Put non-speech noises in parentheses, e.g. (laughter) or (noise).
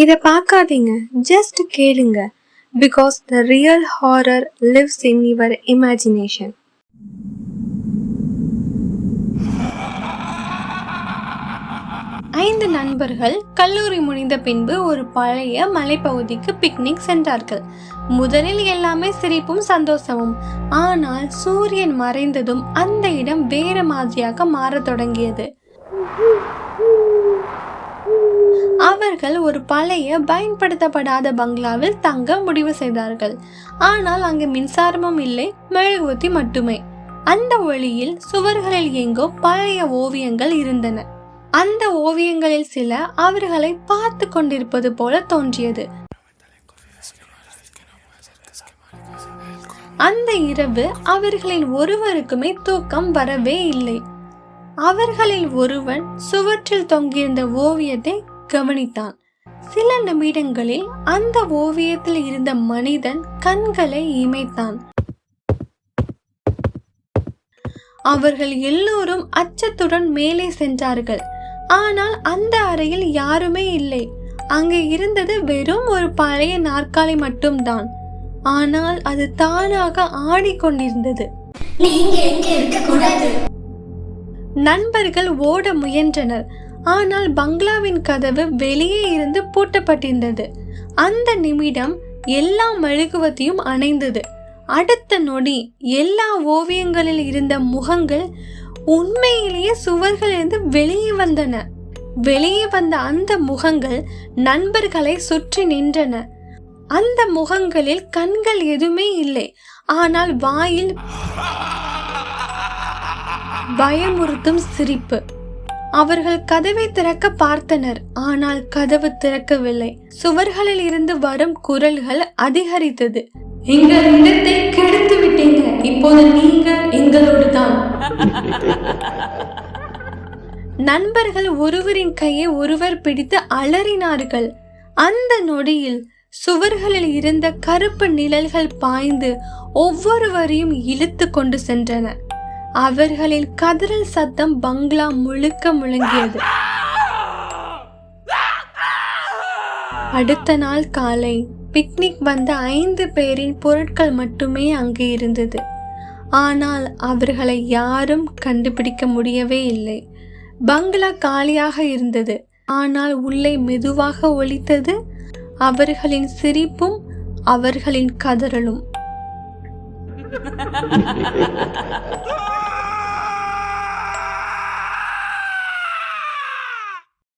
இதை பார்க்காதீங்க. ஜஸ்ட் கேளுங்க. Because the real horror lives in your imagination ஐந்து நண்பர்கள் கல்லூரி முடிந்த பின்பு ஒரு பழைய மலைப்பகுதிக்கு பிக்னிக் சென்றார்கள். முதலில் எல்லாமே சிரிப்பும் சந்தோஷமும். ஆனால் சூரியன் மறைந்ததும் அந்த இடம் வேற மாதிரியாக மாறத் தொடங்கியது. அவர்கள் ஒரு பழைய பயன்படுத்தப்படாத பங்களாவில் தங்க முடிவு செய்தார்கள். ஆனால் அங்கு மின்சாரமும் இல்லை மெழுகுவத்தி மட்டுமே. அந்த ஒளியில் சுவர்களில் எங்கோ பழைய ஓவியங்கள் இருந்தன. அந்த ஓவியங்களில் சில அவர்களை பார்த்து கொண்டிருப்பது போல தோன்றியது. அந்த இரவு அவர்களில் ஒருவருக்குமே தூக்கம் வரவே இல்லை. அவர்களில் ஒருவன் சுவற்றில் தொங்கியிருந்த ஓவியத்தை கவனித்தான். சில நிமிடங்களில் அந்த ஓவியத்தில் இருந்த மனிதன் கண்களை இமைத்தான். அவர்கள் எல்லோரும் அச்சத்துடன் மேலே சென்றார்கள். ஆனால் அந்த அறையில் யாருமே இல்லை. அங்கு இருந்தது வெறும் ஒரு பழைய நாற்காலி மட்டும்தான். ஆனால் அது தானாக ஆடிக்கொண்டிருந்தது. நண்பர்கள் ஓட முயன்றனர். ஆனால் பங்களாவின் கதவு வெளியே இருந்து பூட்டப்பட்டிருந்தது. அந்த நிமிடம் எல்லா மெழுகுவத்தையும் அணைந்தது. அடுத்த நொடி எல்லா ஓவியங்களில் இருந்த முகங்கள் உண்மையிலேயே சுவர்களிலிருந்து வெளியே வந்தன. வெளியே வந்த அந்த முகங்கள் நண்பர்களை சுற்றி நின்றன. அந்த முகங்களில் கண்கள் எதுவுமே இல்லை. ஆனால் வாயில் பயமுறுத்தும் சிரிப்பு. அவர்கள் கதவை திறக்க பார்த்தனர். ஆனால் கதவு திறக்கவில்லை. சுவர்களில் இருந்து வரும் குரல்கள் அதிகரித்தது. எங்கள் இடத்தை கெடுத்து விட்டீங்க. இப்போது நீங்க எங்களோடு தான். நண்பர்கள் ஒருவரின் கையை ஒருவர் பிடித்து அலறினார்கள். அந்த நொடியில் சுவர்களில் இருந்த கருப்பு நிழல்கள் பாய்ந்து ஒவ்வொருவரையும் இழுத்து கொண்டு சென்றன. அவர்களின் கதறல் சத்தம் பங்களா முழுக்க முழங்கியது. அடுத்த நாள் காலை பிக்னிக் வந்த ஐந்து பேரின் பொருட்கள் மட்டுமே அங்கு இருந்தது. ஆனால் அவர்களை யாரும் கண்டுபிடிக்க முடியவே இல்லை. பங்களா காலியாக இருந்தது. ஆனால் உள்ளே மெதுவாக ஒலித்தது அவர்களின் சிரிப்பும் அவர்களின் கதறலும். (laughs)